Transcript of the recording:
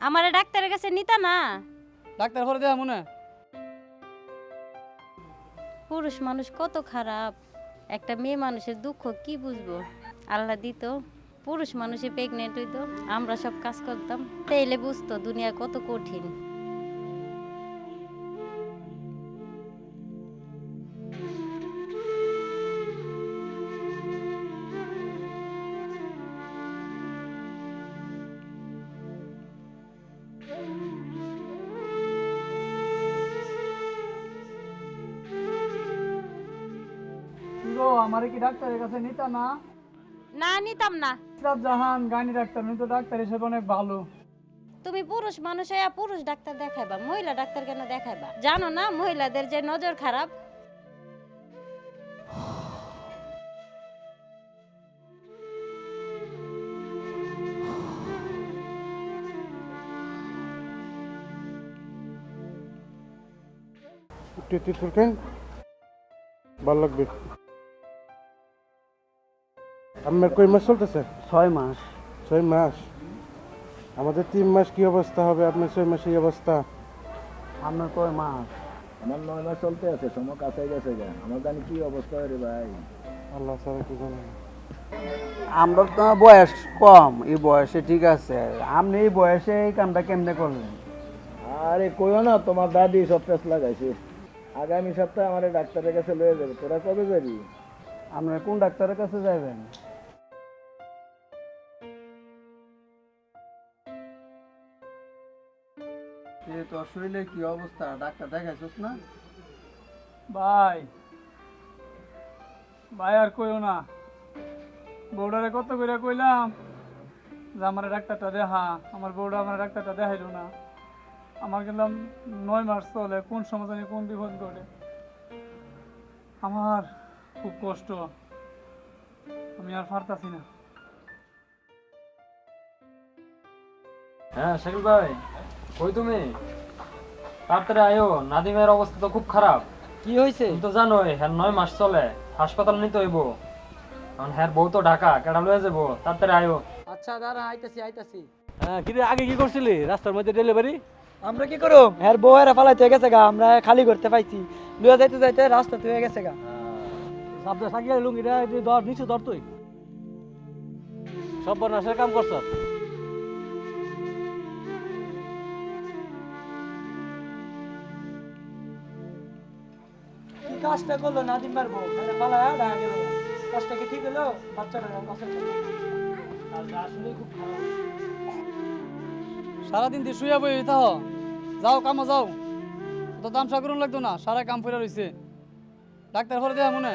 আমারে ডাক্তারের কাছে নিতা না। ডাক্তার পরে দেয়া মনে পুরুষ মানুষ কত খারাপ। একটা মেয়ে মানুষের দুঃখ কি বুঝব? আল্লাহ দিত পুরুষ মানুষে প্রেগনেন্ট হইতো আমরা সব কাজ করতাম। তাইলে বুঝতো দুনিয়া কত কঠিন। গো আমারে কি ডাক্তারের কাছে নিতা না? না নিতাম না। জাহান গাইনি ডাক্তার উনি তো ডাক্তার হিসেবে অনেক ভালো। তুমি পুরুষ মানুষ হইয়া পুরুষ ডাক্তার দেখাইবা মহিলা ডাক্তার কেন দেখাইবা? জানো না মহিলাদের যে নজর খারাপ? খান ভালো লাগবে। আপনার কই মাস চলতেছে? ছয় মাস। ছয় মাস। আমাদের তিন মাস কি অবস্থা হবে? আপনার ছয় মাস এই অবস্থা? আপনার কয় মাস? আমার নয় মাস চলতে আছে সময় কাছে গেছে গা। আমার জানি কি অবস্থা রে ভাই। আল্লাহ ছাড়া কি জানেন আমরা তো বয়স কম এই বয়সে ঠিক আছে। আপনি এই বয়সে এই কামটা কেমনে করলেন? আরে কইও না তোমার দাদি সব টেস্ট লাগাইছে। আগামী সপ্তাহে আমার ডাক্তারের কাছে লয়ে যাবে। তোরা কবে যাবি? আপনারা কোন ডাক্তারের কাছে যাবেন? তোর শরীরে কি অবস্থা ডাক্তার দেখাইছিস না? ভাই ভাই আর কইও না। বউডারে কত করে কইলাম যে আমার ডাক্তারটা দেখা। আমার বউডা আমার ডাক্তারটা দেখাইলো না। আমার গেলাম নয় মাস চলে কোন সময় জানি কোন বিপদ ঘটে। আমার খুব কষ্ট। আমি আর পারতাছি না। হ্যাঁ শাকিল ভাই। কই তুমি? তাড়াতাড়ি আয়ো নাদিমের অবস্থা তো খুব খারাপ। কি হয়েছে তুমি তো জানোই হ্যাঁ নয় মাস চলে হাসপাতাল নিতে হইব। কারণ হ্যাঁ বউ তো ঢাকা কেডা লয়ে যাব তাড়াতাড়ি আয়ো। আচ্ছা দাঁড়া আইতাছি আইতাছি। হ্যাঁ কিন্তু আগে কি করছিলি? রাস্তার মধ্যে ডেলিভারি? আমরা কি করো হ্যাঁ বউয়েরা ফালাইতে গেছে গা আমরা খালি করতে পাইছি। লুয়া যাইতে যাইতে রাস্তা হয়ে গেছে গা। সাবধান সাকিয়ে লুঙ্গিটা ধর নিচু ধর তুই। সব বর্ণাসের কাম করছ? কাজটা করল নাদিম পারব পালা ঢাকা গেল কাজটা কি ঠিক হলো? বাচ্চাটা সারাদিন দিয়ে শুয়ে বই থাও। যাও, কামো যাও। তো দাম সাকরুন লাগতো না সারা কাম ফেরা রয়েছে ডাক্তার ফলে দেয়া মনে